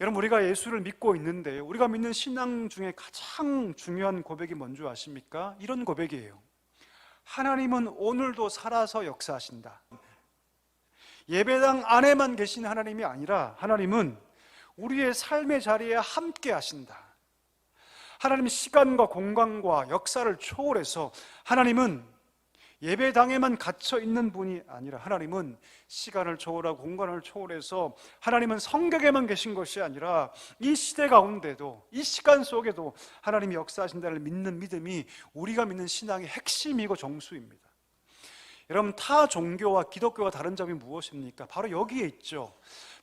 여러분 우리가 예수를 믿고 있는데 우리가 믿는 신앙 중에 가장 중요한 고백이 뭔지 아십니까? 이런 고백이에요. 하나님은 오늘도 살아서 역사하신다. 예배당 안에만 계신 하나님이 아니라 하나님은 우리의 삶의 자리에 함께 하신다. 하나님 시간과 공간과 역사를 초월해서 하나님은 예배당에만 갇혀 있는 분이 아니라 하나님은 시간을 초월하고 공간을 초월해서 하나님은 성격에만 계신 것이 아니라 이 시대 가운데도 이 시간 속에도 하나님이 역사하신다를 믿는 믿음이 우리가 믿는 신앙의 핵심이고 정수입니다. 여러분 타 종교와 기독교가 다른 점이 무엇입니까? 바로 여기에 있죠.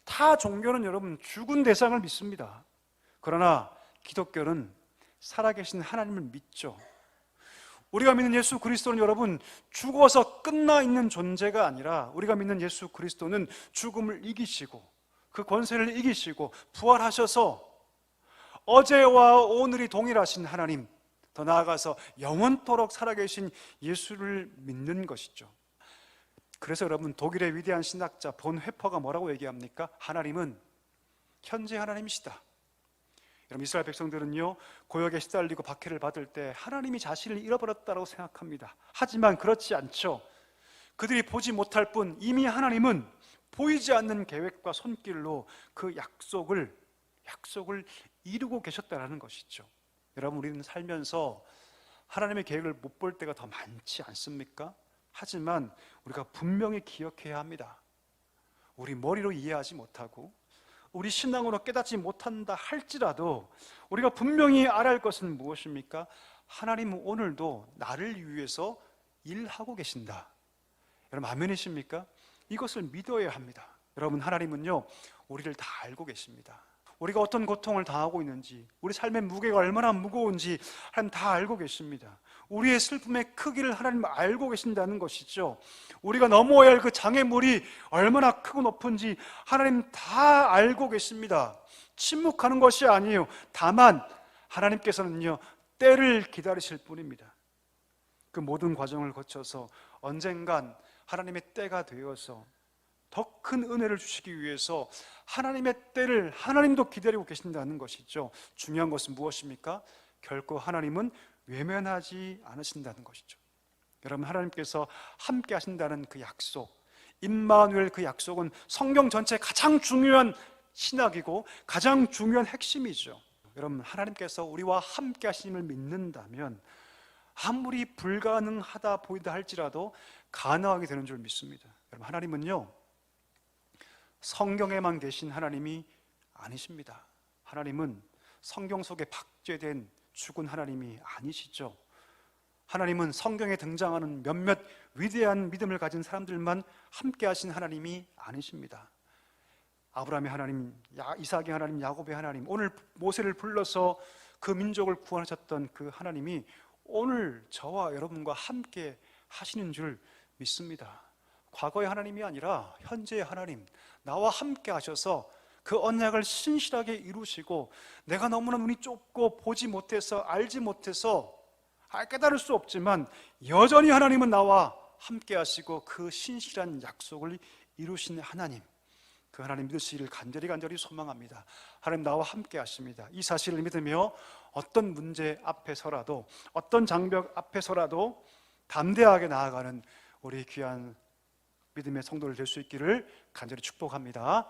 타 종교는 여러분 죽은 대상을 믿습니다. 그러나 기독교는 살아계신 하나님을 믿죠. 우리가 믿는 예수 그리스도는 여러분 죽어서 끝나 있는 존재가 아니라 우리가 믿는 예수 그리스도는 죽음을 이기시고 그 권세를 이기시고 부활하셔서 어제와 오늘이 동일하신 하나님 더 나아가서 영원토록 살아계신 예수를 믿는 것이죠. 그래서 여러분 독일의 위대한 신학자 본 회퍼가 뭐라고 얘기합니까? 하나님은 현재 하나님이시다. 여러분 이스라엘 백성들은요 고역에 시달리고 박해를 받을 때 하나님이 자신을 잃어버렸다고 생각합니다. 하지만 그렇지 않죠. 그들이 보지 못할 뿐 이미 하나님은 보이지 않는 계획과 손길로 그 약속을 약속을 이루고 계셨다라는 것이죠. 여러분 우리는 살면서 하나님의 계획을 못 볼 때가 더 많지 않습니까? 하지만 우리가 분명히 기억해야 합니다. 우리 머리로 이해하지 못하고 우리 신앙으로 깨닫지 못한다 할지라도 우리가 분명히 알아야 할 것은 무엇입니까? 하나님은 오늘도 나를 위해서 일하고 계신다. 여러분 아멘이십니까? 이것을 믿어야 합니다. 여러분 하나님은요 우리를 다 알고 계십니다. 우리가 어떤 고통을 당하고 있는지, 우리 삶의 무게가 얼마나 무거운지 하나님 다 알고 계십니다. 우리의 슬픔의 크기를 하나님 알고 계신다는 것이죠. 우리가 넘어야 할 그 장애물이 얼마나 크고 높은지 하나님 다 알고 계십니다. 침묵하는 것이 아니에요. 다만 하나님께서는요 때를 기다리실 뿐입니다. 그 모든 과정을 거쳐서 언젠간 하나님의 때가 되어서 더 큰 은혜를 주시기 위해서 하나님의 때를 하나님도 기다리고 계신다는 것이죠. 중요한 것은 무엇입니까? 결코 하나님은 외면하지 않으신다는 것이죠. 여러분 하나님께서 함께 하신다는 그 약속, 임마누엘 그 약속은 성경 전체 가장 중요한 신학이고 가장 중요한 핵심이죠. 여러분 하나님께서 우리와 함께 하심을 믿는다면 아무리 불가능하다 보이다 할지라도 가능하게 되는 줄 믿습니다. 여러분 하나님은요 성경에만 계신 하나님이 아니십니다. 하나님은 성경 속에 박제된 죽은 하나님이 아니시죠. 하나님은 성경에 등장하는 몇몇 위대한 믿음을 가진 사람들만 함께 하신 하나님이 아니십니다. 아브라함의 하나님, 야, 이삭의 하나님, 야곱의 하나님, 오늘 모세를 불러서 그 민족을 구원하셨던 그 하나님이 오늘 저와 여러분과 함께 하시는 줄 믿습니다. 과거의 하나님이 아니라 현재의 하나님, 나와 함께 하셔서 그 언약을 신실하게 이루시고 내가 너무나 눈이 좁고 보지 못해서 알지 못해서 아, 깨달을 수 없지만 여전히 하나님은 나와 함께 하시고 그 신실한 약속을 이루시는 하나님 그 하나님 믿으시기를 간절히 간절히 소망합니다. 하나님 나와 함께 하십니다. 이 사실을 믿으며 어떤 문제 앞에서라도 어떤 장벽 앞에서라도 담대하게 나아가는 우리 귀한 믿음의 성도를 될 수 있기를 간절히 축복합니다.